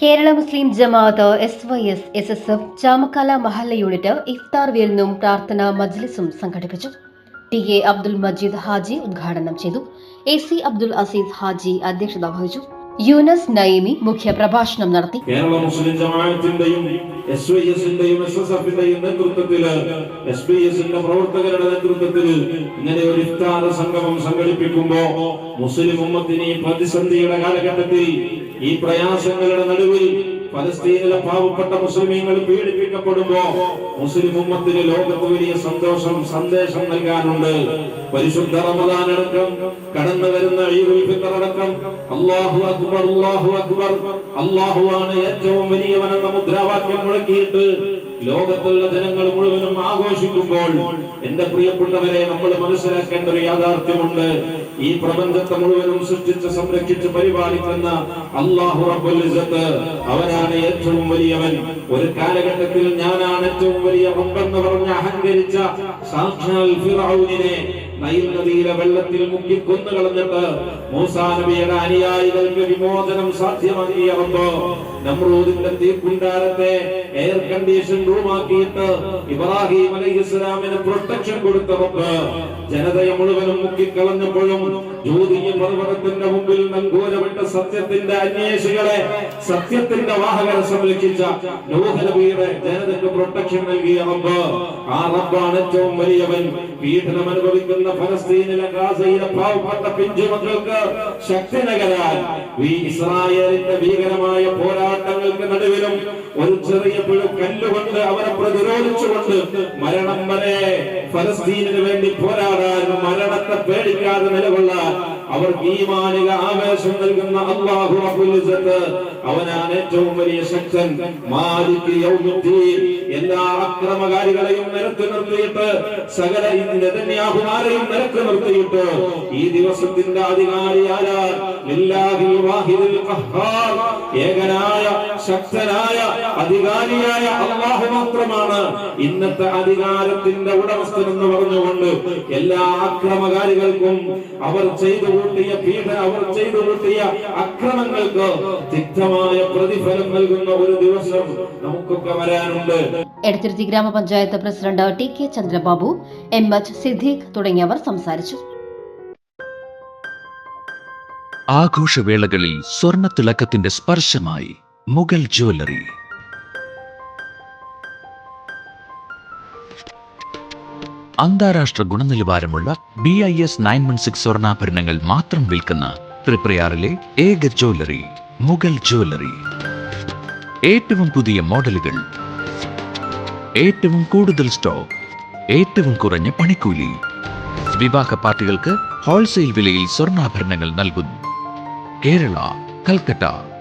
Kerala Muslim Jamaath S Y S S S F Chamakkala മഹല്ല unit ഇഫ്താർ വിരുന്നും പ്രാർത്ഥന മജ്ലിസും സംഘടിപ്പിച്ചു. ടി എ അബ്ദുൽ മജീദ് ഹാജി ഉദ്ഘാടനം ചെയ്തു. എ സി അബ്ദുൽ അസീസ് ഹാജി അധ്യക്ഷത വഹിച്ചു. യൂനസ് നയിമി മുഖ്യപ്രഭാഷണം നടത്തി. കേരള മുസ്ലിം ജമാഅത്തിന്റെയും എസ് വൈ എസിന്റെയും എസ് എസ് എഫിന്റെയും നേതൃത്വത്തിൽ എസ് പി എസിന്റെ പ്രവർത്തകരുടെ നേതൃത്വത്തിൽ ഇങ്ങനെ ഒരു ഇഫ്താർ സംഗമം സംഘടിപ്പിക്കുമ്പോ മുസ്ലിം ഉമ്മത്തിന് ഈ പ്രതിസന്ധിയുടെ കാലഘട്ടത്തിൽ ഈ പ്രയാസങ്ങളുടെ നടുവിൽ പലസ്തീനിലെ പാവപ്പെട്ട മുസ്ലിമീങ്ങൾ പീഡിപ്പിക്കപ്പെടുമ്പോ മുസ്ലിം ഉമ്മത്തിന് ലോകത്ത് വലിയ സന്തോഷം സന്ദേശം നൽകാനുണ്ട്. പരിശുദ്ധ റമദാനടക്കം കടന്നു വരുന്ന അടക്കം അല്ലാഹു അക്ബർ അല്ലാഹു അക്ബർ അല്ലാഹുവാണ് ഏറ്റവും വലിയവനെന്ന മുദ്രാവാക്യം മുഴക്കിയിട്ട് ലോകത്തുള്ള ജനങ്ങൾ മുഴുവനും ആഘോഷിക്കുമ്പോൾ എന്റെ പ്രിയപ്പെട്ടവരെ നമ്മൾ മനസ്സിലാക്കേണ്ട ഒരു യാഥാർത്ഥ്യമുണ്ട്. ഈ പ്രപഞ്ചത്തെ മുഴുവനും സൃഷ്ടിച്ച് സംരക്ഷിച്ച് പരിപാലിക്കുന്ന അള്ളാഹു റബ്ബുൽ ഇസ്സത്ത് അവനാണ് ഏറ്റവും വലിയവൻ. ഒരു കാലഘട്ടത്തിൽ ഞാനാണ് ഏറ്റവും വലിയ റബ്ബെന്ന് പറഞ്ഞ് അഹങ്കരിച്ച സാക്ഷാൽ ഫിറഔനിനെ നൈൽ നദിയിലെ വെള്ളത്തിൽ മുക്കി കൊന്നു കളഞ്ഞിട്ട് മൂസാ നബിയുടെ അനുയായികൾക്ക് വിമോചനം സാധ്യമാക്കിയ റബ്ബ് നമ്രൂദിന്റെ തീക്കുണ്ടാരത്തെ എയർ കണ്ടീഷൻ റൂമാക്കിയിട്ട് ഇബ്രാഹിം അലൈഹി ഇസ്ലാമിന് പ്രൊട്ടക്ഷൻ കൊടുത്ത റബ്ബ് ജനതയെ മുഴുവനും മുക്കിക്കളഞ്ഞപ്പോഴും ജ്യോതിയ പർവതത്തിന്റെ മുമ്പിൽ നങ്കൂരമിട്ട സത്യത്തിന്റെ അന്വേഷികളെ സത്യത്തിന്റെ വാഹകരെ സംരക്ഷിച്ച നൂഹ് നബിയുടെ ജനതയ്ക്ക് പ്രൊട്ടക്ഷൻ നൽകിയ റബ്ബ്. ആ റബ്ബാണ് ഏറ്റവും വലിയവൻ. പീഡനം അനുഭവിക്കുന്ന ഫലസ്തീനിലെ ഗാസയിലെ പാവപ്പെട്ട പിഞ്ചുമക്കൾക്ക് ശക്തി നകരാൻ ഈ ഇസ്രായേലിന്റെ ഭീകരമായ പോരാട്ടങ്ങൾക്ക് നടുവിലും ഒരു ചെറിയ കല്ലുകൊണ്ട് അവരെ പ്രതിരോധിച്ചുകൊണ്ട് മരണം വരെ ഫലസ്തീനിന് വേണ്ടി പോരാടാൻ മരണത്തെ പേടിക്കാതെ നിലകൊള്ളാൻ അവർ ഭീമാനിക ആവേശം നൽകുന്ന അള്ളാഹു അവനാണ് ഏറ്റവും വലിയ ശക്തൻ. എല്ലാ അക്രമകാരികളെയും നിരത്തി നിർത്തിയിട്ട് സകല നെതന്യാഹുമാരെയും നിരത്തി നിർത്തിയിട്ട് ഈ ദിവസത്തിന്റെ അധികാരിയായ ഏകനായ ശക്തനായ അധികാരിയായ അള്ളാഹു മാത്രമാണ് ഇന്നത്തെ അധികാരത്തിന്റെ ഉടമസ്ഥൻ എന്ന് പറഞ്ഞുകൊണ്ട് എല്ലാ അക്രമകാരികൾക്കും അവർ ചെയ്തു കൂട്ടിയ പീഡ അവർ ചെയ്തു കൂട്ടിയ അക്രമങ്ങൾക്ക് തിക്തമായ പ്രതിഫലം നൽകുന്ന ഒരു ദിവസം നമുക്കൊക്കെ വരാനുണ്ട്. എടത്തിരുത്തി ഗ്രാമപഞ്ചായത്ത് president T K Chandrababu M H Siddique തുടങ്ങിയവർ സംസാരിച്ചു. ആഘോഷവേളകളിൽ സ്വർണത്തിളക്കത്തിന്റെ സ്പർശമായി. മുഗൾ ജ്വല്ലറി. അന്താരാഷ്ട്ര ഗുണനിലവാരമുള്ള B I S nine one six സ്വർണാഭരണങ്ങൾ മാത്രം വിൽക്കുന്ന ത്രിപ്രയാറിലെ ഏക ജ്വല്ലറി മുഗൾ ജ്വല്ലറി. ഏറ്റവും പുതിയ മോഡലുകൾ ഏറ്റവും കൂടുതൽ സ്റ്റോക്ക് ഏറ്റവും കുറഞ്ഞ പണിക്കൂലി. വിവാഹ പാർട്ടികൾക്ക് ഹോൾസെയിൽ വിലയിൽ സ്വർണാഭരണങ്ങൾ നൽകുന്നു. കേരള കൽക്കട്ട